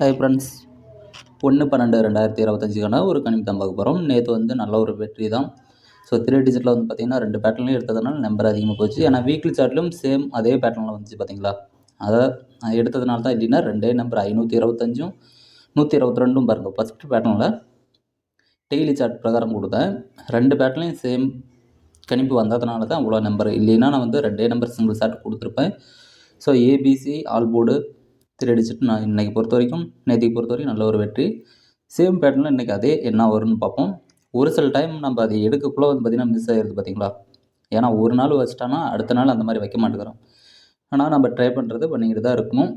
Hi friends ஒன்று பன்னெண்டு ரெண்டாயிரத்தி இருபத்தஞ்சுக்கான ஒரு கணிப்பு தான் பார்க்க போகிறோம் நேற்று வந்து நல்ல ஒரு வெற்றி தான். ஸோ த்ரீ டிஜிட்டில் வந்து பார்த்திங்கன்னா ரெண்டு பேட்டர்லையும் எடுத்ததுனால நம்பர் அதிகமாக போச்சு. ஏன்னா வீக்லி சார்ட்லையும் சேம் அதே பேட்டர்னில் வந்துச்சு பார்த்தீங்களா அதை எடுத்ததுனால தான் இல்லைன்னா ரெண்டே நம்பர் ஐநூற்றி இருபத்தஞ்சும் நூற்றி இருபத்தி ரெண்டும் பாருங்கள் ஃபஸ்ட்டு பேட்டர்னில் டெய்லி சார்ட் பிரகாரம் கொடுத்தேன். ரெண்டு பேட்டர்லையும் சேம் கணிப்பு வந்ததுனால தான் இவ்வளோ நம்பர் இல்லைன்னா நான் வந்து ரெண்டே நம்பர் சிங்கிள் சார்ட் கொடுத்துருப்பேன். So ABC all board three அடிச்சுட்டு நான் இன்றைக்கி பொறுத்த வரைக்கும் நேற்றுக்கு பொறுத்த வரைக்கும் நல்ல ஒரு வெற்றி. சேம் பேட்டர்னில் இன்றைக்கி அதே என்ன வரும்னு பார்ப்போம். ஒரு சில டைம் நம்ம அதை எடுக்கக்குள்ளே வந்து பார்த்திங்கன்னா மிஸ் ஆகிடுது பார்த்தீங்களா ஏன்னா ஒரு நாள் வச்சிட்டோன்னா அடுத்த நாள் அந்த மாதிரி வைக்க மாட்டேங்கிறோம். ஆனால் நம்ம ட்ரை பண்ணுறது பண்ணிக்கிட்டு தான் இருக்கணும்.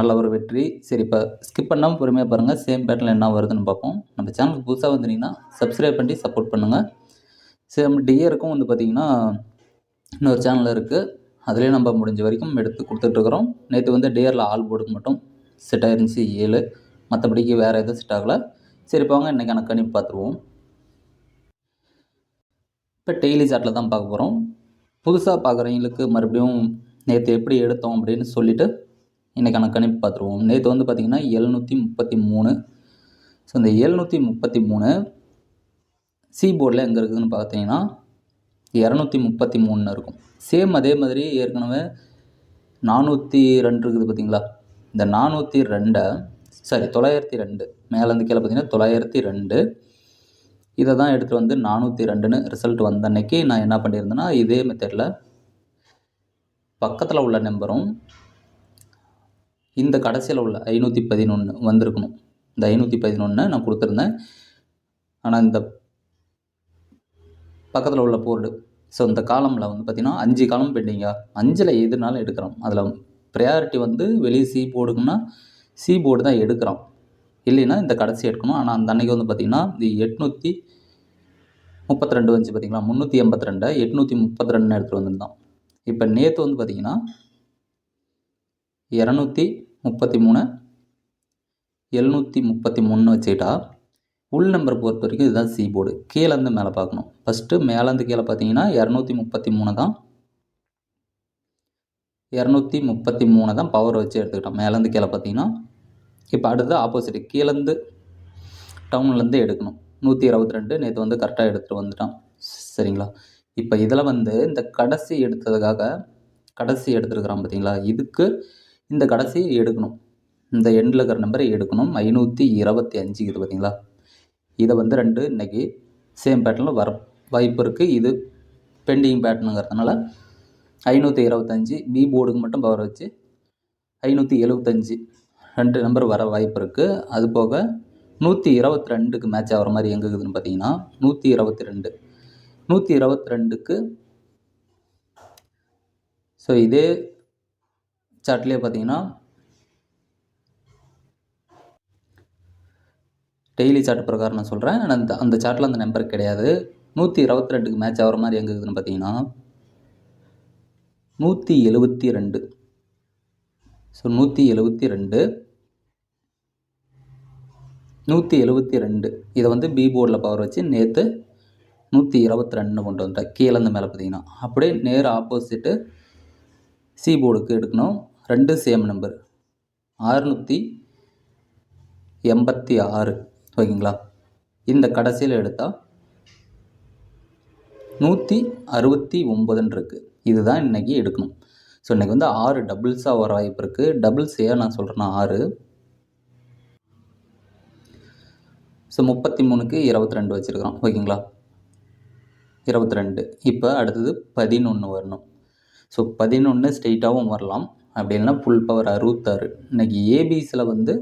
நல்ல ஒரு வெற்றி. சரி இப்போ ஸ்கிப் பண்ணாமல் பொறுமையாக பாருங்கள் சேம் பேட்டர்னில் என்ன வருதுன்னு பார்ப்போம். நம்ம சேனலுக்கு புதுசாக வந்துட்டிங்கன்னா சப்ஸ்கிரைப் பண்ணி சப்போர்ட் பண்ணுங்கள் சேம் டியருக்கும் வந்து பார்த்திங்கன்னா இன்னொரு சேனல் இருக்குது அதுலேயும் நம்ம முடிஞ்ச வரைக்கும் எடுத்து கொடுத்துட்ருக்குறோம். நேற்று வந்து டியரில் ஆல் போர்டுக்கு மட்டும் செட் ஆயிருந்துச்சு ஏழு. மற்றபடிக்கு வேறு எதுவும் செட் ஆகலை. சரி போங்க இன்றைக்கான கணிப்பு பார்த்துருவோம். இப்போ டெய்லி சார்ட்டில் தான் பார்க்க போகிறோம் புதுசாக பார்க்குறவங்களுக்கு மறுபடியும் நேற்று எப்படி எடுத்தோம் அப்படின்னு சொல்லிவிட்டு இன்றைக்கான கணிப்பு பார்த்துருவோம். நேற்று வந்து பார்த்திங்கன்னா எழுநூற்றி முப்பத்தி மூணு. ஸோ இந்த எழுநூற்றி முப்பத்தி மூணு சி போர்டில் எங்கே இருக்குதுன்னு பார்த்தீங்கன்னா இரநூத்தி முப்பத்தி மூணுன்னு இருக்கும். சேம் அதே மாதிரி ஏற்கனவே நானூற்றி ரெண்டு இருக்குது பார்த்தீங்களா? இந்த நானூற்றி ரெண்டை சாரி தொள்ளாயிரத்தி ரெண்டு மேலேருந்து கீழே பார்த்தீங்கன்னா தொள்ளாயிரத்தி ரெண்டு. இதை தான் எடுத்துகிட்டு வந்து நானூற்றி ரெண்டுன்னு ரிசல்ட் வந்த அன்னைக்கு நான் என்ன பண்ணியிருந்தேன்னா இதே மெத்தடில் பக்கத்தில் உள்ள நம்பரும் இந்த கடைசியில் உள்ள ஐநூற்றி பதினொன்று வந்திருக்கணும். இந்த ஐநூற்றி பதினொன்று நான் கொடுத்துருந்தேன். ஆனால் இந்த பக்கத்தில் உள்ள போர்டு ஸோ இந்த காலமில் வந்து பார்த்திங்கன்னா அஞ்சு காலம் பெண்டிங்காக அஞ்சில் எதுனாலும் எடுக்கிறோம் அதில் ப்ரையாரிட்டி வந்து வெளியே சி போர்டுக்குன்னா சி போர்டு தான் எடுக்கிறோம் இல்லைன்னா இந்த கடைசி எடுக்கணும். ஆனால் அந்த அன்னைக்கு வந்து பார்த்திங்கன்னா இந்த எட்நூற்றி முப்பத்தி ரெண்டு வந்துச்சு பார்த்திங்களா முந்நூற்றி எண்பத்தி ரெண்டை எட்நூற்றி முப்பத்தி ரெண்டுன்னு எடுத்துகிட்டு வந்திருந்தோம் இப்போ நேற்று வந்து பார்த்திங்கன்னா இரநூத்தி முப்பத்தி மூணு எழுநூற்றி முப்பத்தி மூணுன்னு வச்சுக்கிட்டா உள் நம்பர் பொறுத்த வரைக்கும் இதுதான் சி போர்டு கீழேருந்து மேலே பார்க்கணும். ஃபஸ்ட்டு மேலேருந்து கீழே பார்த்தீங்கன்னா இரநூத்தி முப்பத்தி மூணு தான். இரநூத்தி முப்பத்தி மூணு தான் பவர் வச்சு எடுத்துக்கிட்டோம். மேலேருந்து கீழே பார்த்தீங்கன்னா இப்போ அடுத்து ஆப்போசிட் கீழேருந்து டவுன்லேருந்து எடுக்கணும். நூற்றி இருபத்தி ரெண்டு நேற்று வந்து கரெக்டாக எடுத்துகிட்டு வந்துட்டான். சரிங்களா? இப்போ இதில் வந்து இந்த கடைசி எடுத்ததுக்காக கடைசி எடுத்துருக்குறான் பார்த்தீங்களா? இதுக்கு இந்த கடைசி எடுக்கணும். இந்த எண்டில் இருக்கிற நம்பரை எடுக்கணும். ஐநூற்றி இருபத்தி அஞ்சு இது பார்த்தீங்களா? இதை வந்து ரெண்டு இன்றைக்கி சேம் பேட்டர்னில் வர வாய்ப்பு இருக்குது இது பெண்டிங் பேட்டர்னுங்கிறதுனால ஐநூற்றி இருபத்தஞ்சி பி போர்டுக்கு மட்டும் பவர் வச்சு ஐநூற்றி எழுபத்தஞ்சி ரெண்டு நம்பர் வர வாய்ப்பு இருக்குது அது போக நூற்றி இருபத்தி ரெண்டுக்கு மேட்ச் ஆகிற மாதிரி எங்கே இருக்குதுன்னு பார்த்தீங்கன்னா நூற்றி இருபத்தி ரெண்டு நூற்றி இருபத்தி ரெண்டுக்கு ஸோ இதே சார்ட்லேயே பார்த்தீங்கன்னா டெய்லி சார்ட் பிரகாரம் நான் சொல்கிறேன் அந்த அந்த சார்ட்டில் அந்த நம்பர் கிடையாது. நூற்றி இருபத்தி ரெண்டுக்கு மேட்ச் ஆகிற மாதிரி எங்கே இருக்குதுன்னு பார்த்தீங்கன்னா நூற்றி எழுபத்தி ரெண்டு ஸோ நூற்றி எழுபத்தி ரெண்டு நூற்றி எழுபத்தி ரெண்டு இதை வந்து பி போர்டில் பவர் வச்சு நேற்று நூற்றி இருபத்தி ரெண்டு கொண்டு வந்துட்டேன் கீழேருந்து மேலே பார்த்தீங்கன்னா அப்படியே நேர் ஆப்போசிட்டு சி போர்டுக்கு எடுக்கணும். ரெண்டு சேம் நம்பர் ஆறுநூற்றி எண்பத்தி ஆறு. ஓகேங்களா? இந்த கடைசியில் எடுத்தால் நூற்றி அறுபத்தி ஒம்பதுன்னு இருக்குது இதுதான் இன்றைக்கி எடுக்கணும். ஸோ இன்றைக்கி வந்து ஆறு டபுள்ஸாக வர வாய்ப்பு இருக்குது டபுள்ஸ் ஏன் நான் சொல்கிறேன்னா ஆறு. ஸோ முப்பத்தி மூணுக்கு இருபத்தி ரெண்டு வச்சுருக்கிறோம் ஓகேங்களா? இருபத்தி ரெண்டு இப்போ அடுத்தது பதினொன்று வரணும். ஸோ பதினொன்று ஸ்ட்ரெயிட்டாகவும் வரலாம். அப்படி இல்லைன்னா ஃபுல் பவர் அறுபத்தாறு. இன்றைக்கி ஏபிஸில் வந்து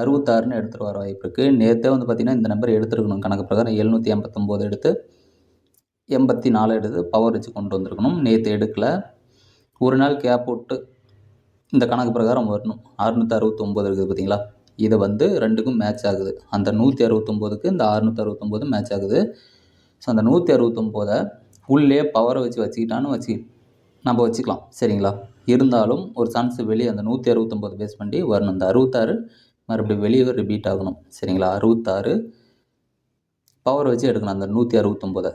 அறுபத்தாறுன்னு எடுத்துகிட்டு வர வாய்ப்பு இருக்குது நேற்றே வந்து பார்த்திங்கன்னா இந்த நம்பர் எடுத்துருக்கணும். கணக்கு பிரகாரம் எழுநூற்றி எண்பத்தொம்போது எடுத்து எண்பத்தி நாலு எடுத்து பவர் வச்சு கொண்டு வந்திருக்கணும். நேற்று எடுக்கலை. ஒரு நாள் கேப் விட்டு இந்த கணக்கு பிரகாரம் வரணும். அறுநூற்றி அறுபத்தொம்போது இருக்குது பார்த்தீங்களா இதை வந்து ரெண்டுக்கும் மேட்ச் ஆகுது. அந்த நூற்றி அறுபத்தொம்போதுக்கு இந்த அறுநூற்றி அறுபத்தொம்போது மேட்ச் ஆகுது. ஸோ அந்த நூற்றி அறுபத்தொம்போதை உள்ளே பவரை வச்சு வச்சுக்கிட்டான்னு வச்சு நம்ம வச்சுக்கலாம். சரிங்களா? இருந்தாலும் ஒரு சான்ஸ் வெளியே அந்த நூற்றி அறுபத்தொம்போது பேஸ் பண்ணி வரணும். இந்த அறுபத்தாறு மறுபடியும் வெளியே ரிப்பீட் ஆகணும். சரிங்களா? அறுபத்தாறு. பவர் வச்சு எடுக்கணும் அந்த நூற்றி அறுபத்தொம்போதை.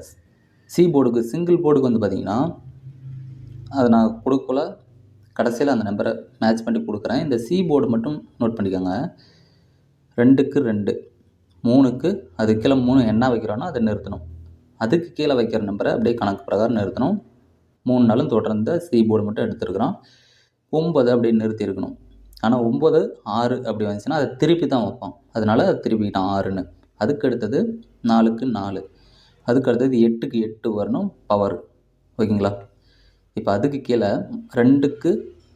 சி போர்டுக்கு சிங்கிள் போர்டுக்கு வந்து பார்த்திங்கன்னா அதை நான் கொடுக்கல கடைசியில் அந்த நம்பரை மேட்ச் பண்ணி கொடுக்குறேன். இந்த சி போர்டு மட்டும் நோட் பண்ணிக்கோங்க. ரெண்டுக்கு ரெண்டு. மூணுக்கு அது கீழே மூணு என்ன வைக்கிறோன்னா அதை நிறுத்தணும். அதுக்கு கீழே வைக்கிற நம்பரை அப்படியே கணக்கு பிரகாரம் நிறுத்தணும். மூணு நாளும் தொடர்ந்து சி போர்டு மட்டும் எடுத்துருக்குறோம். ஒம்பது அப்படின்னு நிறுத்தியிருக்கணும் ஆனால் ஒம்பது ஆறு அப்படி வந்துச்சுன்னா அதை திருப்பி தான் வைப்பான். அதனால் அதை திருப்பிக்கிட்டான் ஆறுன்னு. அதுக்கு அடுத்தது நாலுக்கு நாலு. அதுக்கு அடுத்தது எட்டுக்கு எட்டு வரணும் பவர் ஓகேங்களா? இப்போ அதுக்கு கீழே ரெண்டுக்கு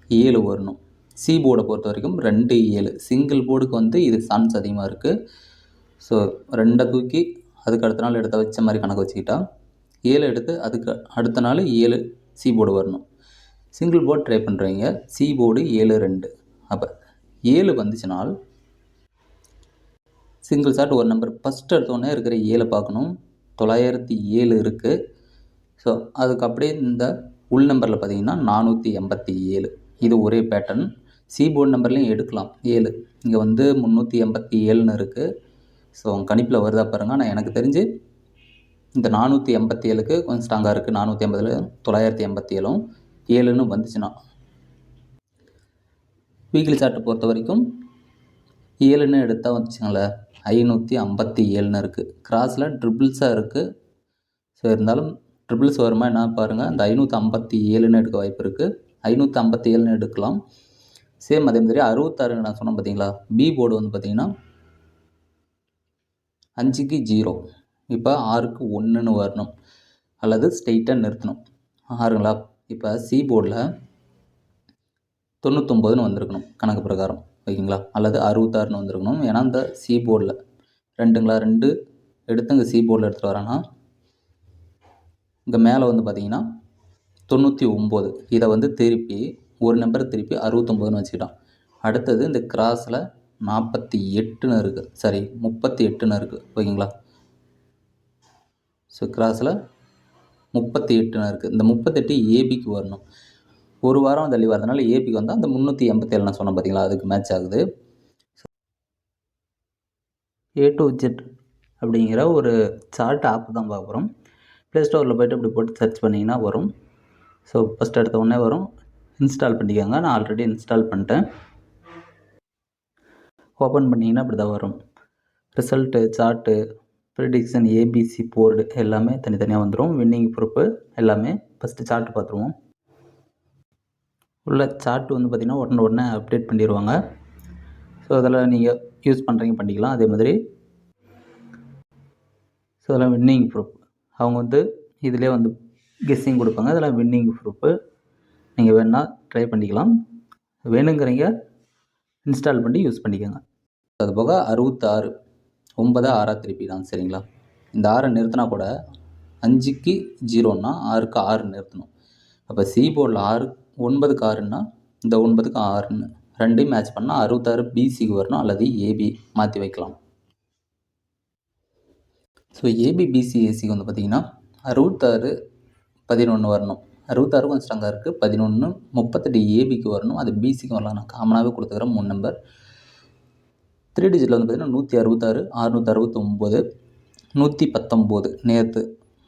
ஏழு வரணும். சி போர்டை பொறுத்த வரைக்கும் ரெண்டு ஏழு. சிங்கிள் போர்டுக்கு வந்து இது சான்ஸ் அதிகமாக இருக்குது ஸோ ரெண்டை தூக்கி அதுக்கு அடுத்த நாள் எடுத்த வச்ச மாதிரி கணக்கு வச்சுக்கிட்டா ஏழு எடுத்து அதுக்கு அடுத்த நாள் ஏழு சி போர்டு வரணும். சிங்கிள் போர்டு ட்ரை பண்ணுறீங்க சி போர்டு ஏழு ரெண்டு. அப்போ ஏழு வந்துச்சுனால் சிங்கிள் ஷாட் ஒரு நம்பர் ஃபஸ்ட் எடுத்தோடனே இருக்கிற ஏழை பார்க்கணும். தொள்ளாயிரத்தி ஏழு இருக்குது ஸோ அதுக்கு அப்படியே இந்த உள் நம்பரில் பார்த்தீங்கன்னா நானூற்றி எண்பத்தி ஏழு. இது ஒரே பேட்டர்ன் சி போர்டு நம்பர்லேயும் எடுக்கலாம். ஏழு. இங்கே வந்து முந்நூற்றி எண்பத்தி ஏழுன்னு இருக்குது ஸோ கணிப்பில் வருதா பாருங்கள் ஆனால் எனக்கு தெரிஞ்சு இந்த நானூற்றி எண்பத்தி ஏழுக்கு கொஞ்சம் ஸ்ட்ராங்காக இருக்குது நானூற்றி எண்பதில் தொள்ளாயிரத்தி எண்பத்தி ஏழும் ஏழுன்னு வந்துச்சுன்னா. வீக்லி சார்ட்டை பொறுத்த வரைக்கும் ஏழுன்னு எடுத்தால் வந்துச்சுங்களேன் ஐநூற்றி ஐம்பத்தி ஏழுன்னு இருக்குது கிராஸில் ட்ரிபிள்ஸாக இருக்குது ஸோ இருந்தாலும் ட்ரிபிள்ஸ் வருமா என்ன பாருங்கள் அந்த ஐநூற்றி ஐம்பத்தி ஏழுன்னு எடுக்க வாய்ப்பு இருக்குது ஐநூற்றி ஐம்பத்தி ஏழுன்னு எடுக்கலாம். சேம் அதே மாதிரி அறுபத்தாறு நான் சொன்னேன் பார்த்தீங்களா பி போர்டு வந்து பார்த்தீங்கன்னா அஞ்சுக்கு ஜீரோ இப்போ ஆறுக்கு ஒன்றுன்னு வரணும். அல்லது ஸ்ட்ரெயிட்டாக நிறுத்தணும். ஆறுங்களா? இப்போ சி போர்டில் தொண்ணூத்தொம்பதுன்னு வந்திருக்கணும் கணக்கு பிரகாரம். ஓகேங்களா? அல்லது அறுபத்தாறுன்னு வந்திருக்கணும். ஏன்னா இந்த சி போர்டில் ரெண்டுங்களா? ரெண்டு. எடுத்து இங்கே சி போர்டில் எடுத்துகிட்டு வரேன்னா இங்கே மேலே வந்து பார்த்தீங்கன்னா தொண்ணூற்றி ஒம்பது இதை வந்து திருப்பி ஒரு நம்பர் திருப்பி அறுபத்தொம்போதுன்னு வச்சுக்கிட்டோம் அடுத்தது இந்த கிராஸில் நாற்பத்தி எட்டுன்னு இருக்குது சாரி முப்பத்தி எட்டுன்னு இருக்குது ஓகேங்களா? ஸோ கிராஸில் முப்பத்தி எட்டுன்னு இருக்குது இந்த முப்பத்தெட்டு ஏபிக்கு வரணும். ஒரு வாரம் தள்ளி வரதுனால ஏபிக்கு வந்தால் அந்த முந்நூற்றி எண்பத்தி ஏழு நான் சொன்னேன் பார்த்தீங்களா அதுக்கு மேட்ச் ஆகுது. ஏ டு ஜெட் அப்படிங்கிற ஒரு சார்ட் ஆப் தான் பார்க்குறோம். ப்ளே ஸ்டோரில் போய்ட்டு இப்படி போட்டு சர்ச் பண்ணிங்கன்னா வரும். ஸோ ஃபஸ்ட் எடுத்த உடனே வரும். இன்ஸ்டால் பண்ணிக்கோங்க. நான் ஆல்ரெடி இன்ஸ்டால் பண்ணிட்டேன். ஓப்பன் பண்ணிங்கன்னா இப்படி தான் வரும் result chart prediction ABC board எல்லாமே தனித்தனியாக வந்துடும் வின்னிங் ப்ரூப்பு எல்லாமே ஃபஸ்ட்டு சார்ட்டு பார்த்துருவோம். உள்ள சார்ட் வந்து பார்த்திங்கன்னா உடனே உடனே அப்டேட் பண்ணிடுவாங்க ஸோ அதில் நீங்கள் யூஸ் பண்ணுறீங்க பண்ணிக்கலாம். அதே மாதிரி ஸோ அதெல்லாம் வின்னிங் ப்ரூஃப் அவங்க வந்து இதிலே வந்து கெஸ்ஸிங் கொடுப்பாங்க. அதெல்லாம் வின்னிங் ப்ரூஃபு நீங்கள் வேணால் ட்ரை பண்ணிக்கலாம். வேணுங்கிறீங்க இன்ஸ்டால் பண்ணி யூஸ் பண்ணிக்கோங்க. அது போக அறுபத்தாறு ஒன்பது ஆறாக திருப்பி தான் சரிங்களா? இந்த ஆறை நிறுத்தினா கூட அஞ்சுக்கு ஜீரோன்னா ஆறுக்கு ஆறு நிறுத்தணும். அப்போ சி போர்டில் ஆறு ஒன்பதுக்கு ஆறுன்னா இந்த ஒன்பதுக்கு ஆறுன்னு ரெண்டையும் மேட்ச் பண்ணால் அறுபத்தாறு பிசிக்கு வரணும் அல்லது ஏபி மாற்றி வைக்கலாம். ஸோ ஏபி பிசி ஏசிக்கு வந்து பார்த்திங்கன்னா அறுபத்தாறு பதினொன்று வரணும். அறுபத்தாறு கொஞ்சம் ஸ்ட்ராங்காக இருக்குது பதினொன்று முப்பத்தெட்டு ஏபிக்கு வரணும். அது பிசிக்கு வரலாம். நான் காமனாகவே கொடுத்துக்கிறேன் மூணு நம்பர் த்ரீ டிஜிட்டில் வந்து பார்த்திங்கன்னா நூற்றி அறுபத்தாறு அறுநூற்றி அறுபத்தொம்போது நூற்றி பத்தொம்போது நேற்று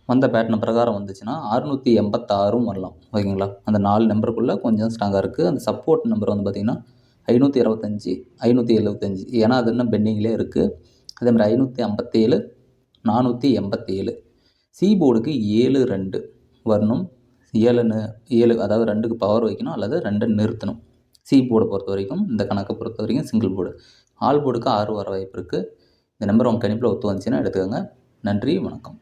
வந்த பேட்டர்ன் பிரகாரம் வந்துச்சுன்னா அறுநூற்றி எண்பத்தாறும் வரலாம். ஓகேங்களா? அந்த நாலு நம்பருக்குள்ளே கொஞ்சம் ஸ்ட்ராங்காக இருக்குது அந்த சப்போர்ட் நம்பர் வந்து பார்த்திங்கன்னா ஐநூற்றி இருபத்தஞ்சி ஐநூற்றி எழுபத்தஞ்சி. ஏன்னா அது இன்னும் பெண்டிங்லேயே இருக்குது அதேமாதிரி ஐநூற்றி ஐம்பத்தேழு நானூற்றி எண்பத்தேழு. சி போர்டுக்கு ஏழு ரெண்டு வரணும். ஏழுன்னு ஏழு அதாவது ரெண்டுக்கு பவர் வைக்கணும் அல்லது ரெண்டை நிறுத்தணும். சி போர்டை பொறுத்த வரைக்கும் இந்த கணக்கை பொறுத்த வரைக்கும் சிங்கிள் போர்டு ஆல் போர்டுக்கு ஆறு வர வாய்ப்பு இருக்குது இந்த நம்பர் உங்கள் கணிப்பில் ஒத்து வந்துச்சுன்னா எடுத்துக்கோங்க. நன்றி வணக்கம்.